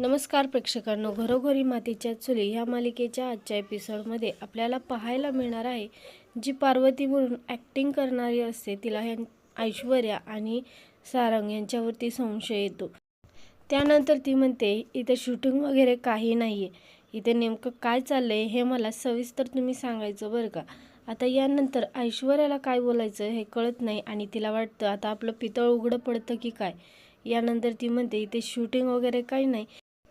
नमस्कार प्रेक्षकांनो घरोघरी मातीच्या चुली ह्या मालिकेच्या आजच्या एपिसोडमध्ये आपल्याला पाहायला मिळणार आहे जी पार्वती म्हणून ॲक्टिंग करणारी असते तिला ह्या ऐश्वर्या आणि सारंग यांच्यावरती संशय येतो. त्यानंतर ती म्हणते इथे शूटिंग वगैरे काही नाही आहे इथे नेमकं काय चाललं आहे हे मला सविस्तर तुम्ही सांगायचं बरं का? आता यानंतर ऐश्वर्याला काय बोलायचं हे कळत नाही आणि तिला वाटतं आता आपलं पितळ उघडं पडतं की काय? यानंतर ती म्हणते इथे शूटिंग वगैरे काही नाही.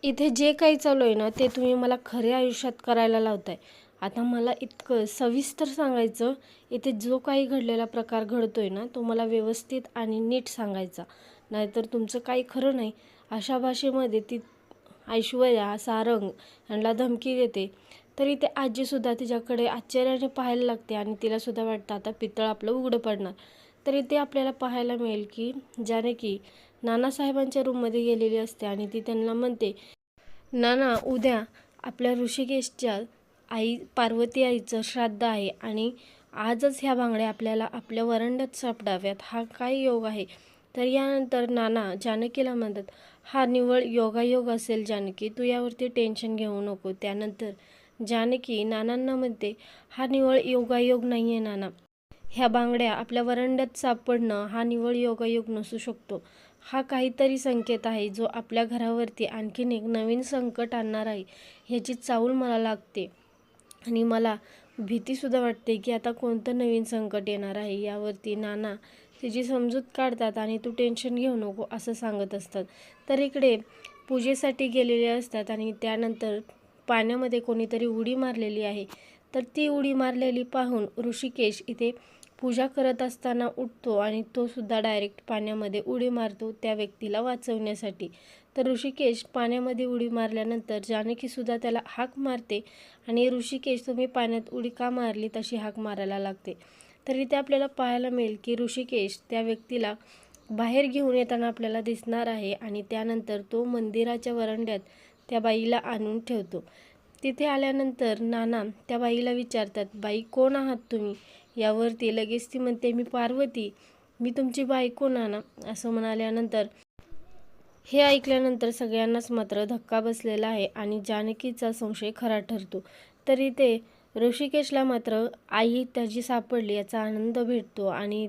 इथे जे काही चालू आहे ना ते तुम्ही मला खऱ्या आयुष्यात करायला लावताय. आता मला इतकं सविस्तर सांगायचं इथे जो काही घडलेला प्रकार घडतोय ना तो मला व्यवस्थित आणि नीट सांगायचा. नाहीतर तुमचं काही खरं नाही. अशा भाषेमध्ये ती ऐश्वर्या सारंग यांना धमकी देते. तरी ते आजीसुद्धा तिच्याकडे आश्चर्याने पाहायला लागते आणि तिलासुद्धा वाटतं आता पितळ आपलं उघडं पडणार. तरी ते आपल्याला पाहायला मिळेल की ज्याने की नानासाहेबांच्या रूममध्ये गेलेली असते आणि ती त्यांना म्हणते नाना उद्या आपल्या ऋषिकेशच्या आई पार्वती आईचं श्राद्ध आहे आणि आजच ह्या बांगड्या आपल्याला आपल्या वरंड्यात सापडाव्यात. हा काय योग आहे? तर यानंतर नाना जानकीला म्हणतात हा निवळ योगायोग असेल जानकी तू यावरती टेन्शन घेऊ नको. त्यानंतर जानकी नानांना म्हणते हा निवळ योगायोग नाही आहे नाना. ह्या बांगड्या आपल्या वरंड्यात सापडणं हा निवळ योगायोग नसू शकतो. हा काहीतरी संकेत आहे जो आपल्या घरावरती आणखीन एक नवीन संकट आणणार आहे ह्याची चाऊल मला लागते. आणि मला भीतीसुद्धा वाटते की आता कोणतं नवीन संकट येणार आहे यावरती नाना तिची समजूत काढतात आणि तू टेन्शन घेऊ नको असं सांगत असतात. तर इकडे पूजेसाठी गेलेले असतात आणि त्यानंतर पाण्यामध्ये कोणीतरी उडी मारलेली आहे. तर ती उडी मारलेली पाहून ऋषिकेश इथे पूजा करत असताना उठतो आणि तो सुद्धा डायरेक्ट पाण्यामध्ये उडी मारतो त्या व्यक्तीला वाचवण्यासाठी. तर ऋषिकेश पाण्यामध्ये उडी मारल्यानंतर जानकीसुद्धा त्याला हाक मारते आणि ऋषिकेश तुम्ही पाण्यात उडी का मारली तशी हाक मारायला लागते. तर इथे आपल्याला पाहायला मिळेल की ऋषिकेश त्या व्यक्तीला बाहेर घेऊन येताना आपल्याला दिसणार आहे आणि त्यानंतर तो मंदिराच्या वरांड्यात त्या बाईला आणून ठेवतो. तिथे आल्यानंतर नाना त्या बाईला विचारतात बाई कोण आहात तुम्ही? यावरती लगेच ती म्हणते मी पार्वती मी तुमची बायको नाना असं म्हणाल्यानंतर हे ऐकल्यानंतर सगळ्यांनाच मात्र धक्का बसलेला आहे आणि जानकीचा संशय खरा ठरतो. तरी ते ऋषिकेशला मात्र आई त्याची सापडली याचा आनंद भेटतो आणि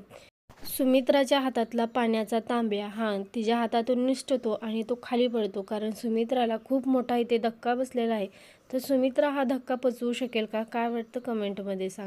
सुमित्राच्या हातातला पाण्याचा तांब्या हा तिच्या हातातून निष्ठतो आणि तो खाली पडतो. कारण सुमित्राला खूप मोठा इथे धक्का बसलेला आहे. तर सुमित्रा हा धक्का पचवू शकेल का? काय वाटतं कमेंटमध्ये सांग.